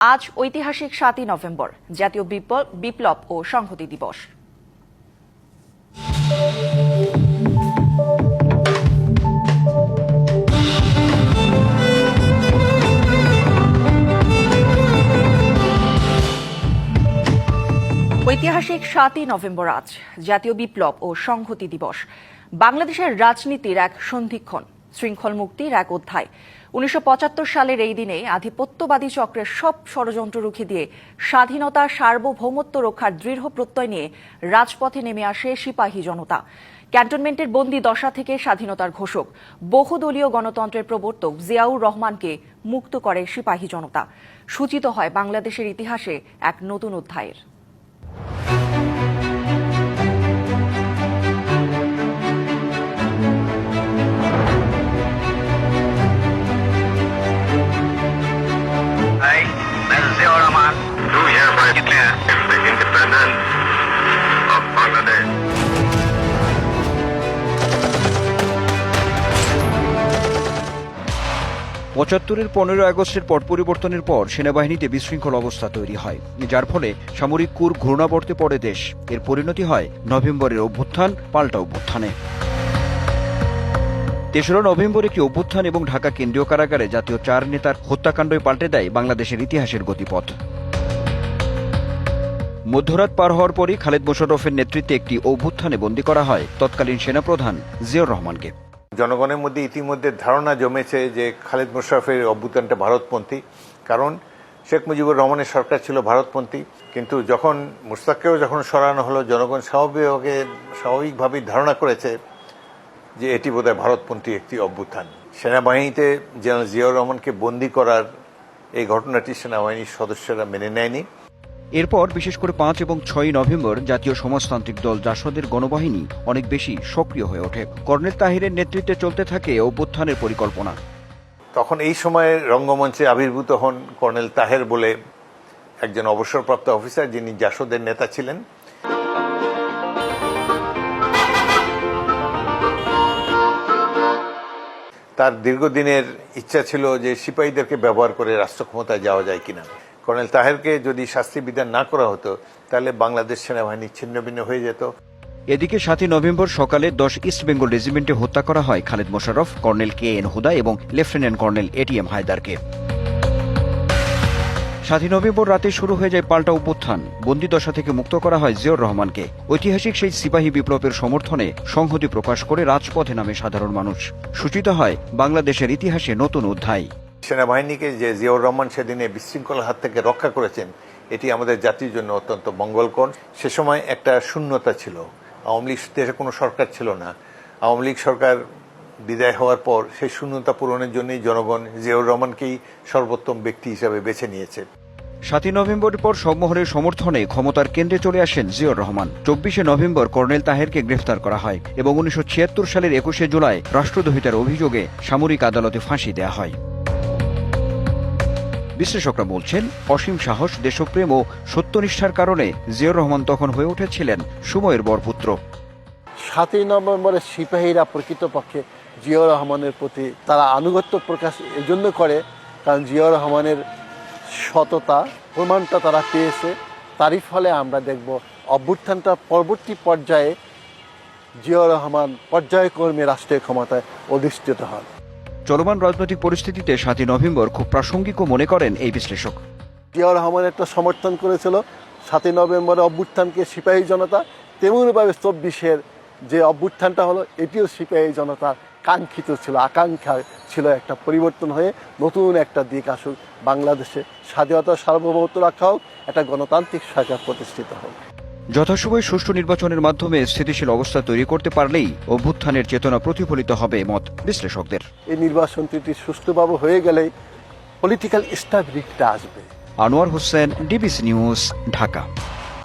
আজ ঐতিহাসিক সাতই নভেম্বর, জাতীয় বিপ্লব ও সংহতি দিবস। ঐতিহাসিক সাতই নভেম্বর আজ, জাতীয় বিপ্লব ও সংহতি দিবস। বাংলাদেশের রাজনীতির এক সন্ধিক্ষণ। শৃঙ্খল মুক্তির এক অধ্যায়। উনিশশো পঁচাত্তর সালের এই দিনে আধিপত্যবাদী চক্রের সব ষড়যন্ত্র রুখে দিয়ে স্বাধীনতা, সার্বভৌমত্ব রক্ষার দৃঢ় প্রত্যয় নিয়ে রাজপথে নেমে আসে সিপাহী জনতা। ক্যান্টনমেন্টের বন্দি দশা থেকে স্বাধীনতার ঘোষক, বহুদলীয় গণতন্ত্রের প্রবর্তক জিয়াউর রহমানকে মুক্ত করে সিপাহী জনতা। সূচিত হয় বাংলাদেশের ইতিহাসে এক নতুন অধ্যায়ের। Do hereby declare the independence of Bangladesh. পঁচাত্তরের পনেরো আগস্টের পট পরিবর্তনের পর সেনাবাহিনীতে বিশৃঙ্খল অবস্থা তৈরি হয়, যার ফলে সামরিক কুর ঘূর্ণাবর্তে পড়ে দেশ এর পরিণতি হয় নভেম্বরের অভ্যুত্থান, পাল্টা অভ্যুত্থানে তেসরা নভেম্বর একটি অভ্যুত্থান এবং ঢাকা কেন্দ্রীয় কারাগারে জাতীয় চার নেতার হত্যাকাণ্ডই পাল্টে দেয় বাংলাদেশের ইতিহাসের গতিপথ। মধ্যরাত পার হওয়ার পরই খালেদ মোশাররফের নেতৃত্বে একটি অভ্যুত্থানে বন্দী করা হয়। তৎকালীন সেনাপ্রধান জিয়র রহমানকে। জনগণের মধ্যে ইতিমধ্যে ধারণা জমেছে যে খালেদ মোশারফের অভ্যুত্থানটা ভারতপন্থী। কারণ শেখ মুজিবুর রহমানের সরকার ছিল ভারতপন্থী। কিন্তু যখন মুস্তাককেও যখন সরানো হলো, জনগণ স্বাভাবিকভাবে স্বাভাবিকভাবেই ধারণা করেছে যে এটি বোধহয় ভারতপন্থী একটি অভ্যুত্থান। সেনাবাহিনীতে জেনারেল জিয়াউর রহমানকে বন্দী করার এই ঘটনাটি সেনাবাহিনীর সদস্যরা মেনে নেয়নি। এরপর বিশেষ করে পাঁচ এবং ছয় নভেম্বর জাতীয় সমাজতান্ত্রিক দল জাসদের গণবাহিনী অনেক বেশি সক্রিয় হয়ে ওঠে। কর্নেল তাহিরের নেতৃত্বে চলতে থাকে অভ্যুত্থানের পরিকল্পনা। তখন এই সময়ে রঙ্গমঞ্চে আবির্ভূত হন কর্নেল তাহের বলে একজন অবসরপ্রাপ্ত অফিসার যিনি জাসদের নেতা ছিলেন। তার দীর্ঘদিনের ইচ্ছা ছিল যে সিপাহীদেরকে ব্যবহার করে রাষ্ট্র ক্ষমতায় যাওয়া যায় কিনা। কর্নেল তাহেরকে যদি শাস্তি বিধান না করা হতো, তাহলে বাংলাদেশ সেনাবাহিনী ছিন্নভিন্ন হয়ে যেত। এদিকে সাতই নভেম্বর সকালে দশ ইস্ট বেঙ্গল রেজিমেন্টে হত্যা করা হয় Khaled Musharraf colonel K N Huda এবং লেফটেন্যান্ট কর্নেল এটিএম হায়দারকে। সাতই নভেম্বর রাতে শুরু হয়ে যায় পাল্টা অভ্যুত্থান। বন্দি দশা থেকে মুক্ত করা হয় জিয়র রহমানকে। ঐতিহাসিক সেই সিপাহী বিপ্লবের সমর্থনে সংহতি প্রকাশ করে রাজপথে নামে সাধারণ মানুষ। সূচিত হয়, বাংলাদেশের ইতিহাসে নতুন অধ্যায়। সেনাবাহিনীকে যে জিয়াউর রহমান সেদিনে বিশৃঙ্খলার হাত থেকে রক্ষা করেছেন, এটি আমাদের জাতির জন্য অত্যন্ত মঙ্গলকর। সে সময় একটা শূন্যতা ছিল। আওয়ামী লীগ দেশে কোনো সরকার ছিল না। আওয়ামী লীগ সরকার বিদায় হওয়ার পর সেই শূন্যতা পূরণের জন্যই জনগণ জিয়াউর রহমানকেই সর্বোত্তম ব্যক্তি হিসাবে বেছে নিয়েছে। সাতই নভেম্বরের পর সম্মোহনের সমর্থনে ক্ষমতার কেন্দ্রে চলে আসেন জিয়র রহমান। চব্বিশে নভেম্বর কর্নেল তাহেরকে গ্রেফতার করা হয় এবং উনিশশো ছিয়াত্তর সালের একুশে জুলাই রাষ্ট্রদ্রোহিতার অভিযোগে সামরিক আদালতে ফাঁসি দেয়া হয়। বিশ্লেষকরা বলছেন অসীম সাহস দেশপ্রেম ও সত্যনিষ্ঠার কারণে জিয়র রহমান তখন হয়ে উঠেছিলেন সময়ের বরপুত্র। সাতই নভেম্বরের সিপাহীরা প্রকৃতপক্ষে জিয়াউর রহমানের প্রতি তারা আনুগত্য প্রকাশ এজন্য করে কারণ জিয়াউর রহমানের সততা প্রমাণটা তারা পেয়েছে। তারই ফলে আমরা দেখব অভ্যুত্থানটা পরবর্তী পর্যায়ে জিয়াউর রহমান পর্যায়ক্রমে রাষ্ট্রীয় ক্ষমতায় অধিষ্ঠিত হন। চলমান রাজনৈতিক পরিস্থিতিতে সাতই নভেম্বর খুব প্রাসঙ্গিকও মনে করেন এই বিশ্লেষক। জিয়াউর রহমান একটা সমর্থন করেছিল। সাতই নভেম্বরে অভ্যুত্থানকে সিপাহী জনতা তেমনইভাবে চব্বিশের যে অভ্যুত্থানটা হলো এটিও সিপাহী জনতার কাঙ্ক্ষিত ছিল আকাঙ্ক্ষা ছিল একটা পরিবর্তন হয়ে নতুন একটা দিক আসুক বাংলাদেশে স্বাধীনতা সার্বভৌমত্ব রাখা হোক একটা গণতান্ত্রিক সরকার প্রতিষ্ঠিত হোক। যথাসময়ে সুষ্ঠু নির্বাচনের মাধ্যমে স্থিতিশীল অবস্থা তৈরি করতে পারলেই অভ্যুত্থানের চেতনা প্রতিফলিত হবে মত বিশ্লেষকদের। এই নির্বাচন নির্বাচনটি সুষ্ঠুভাবে হয়ে গেলেই পলিটিক্যাল স্টাবিলিটিটা আসবে। Anwar Hossain DBC news Dhaka.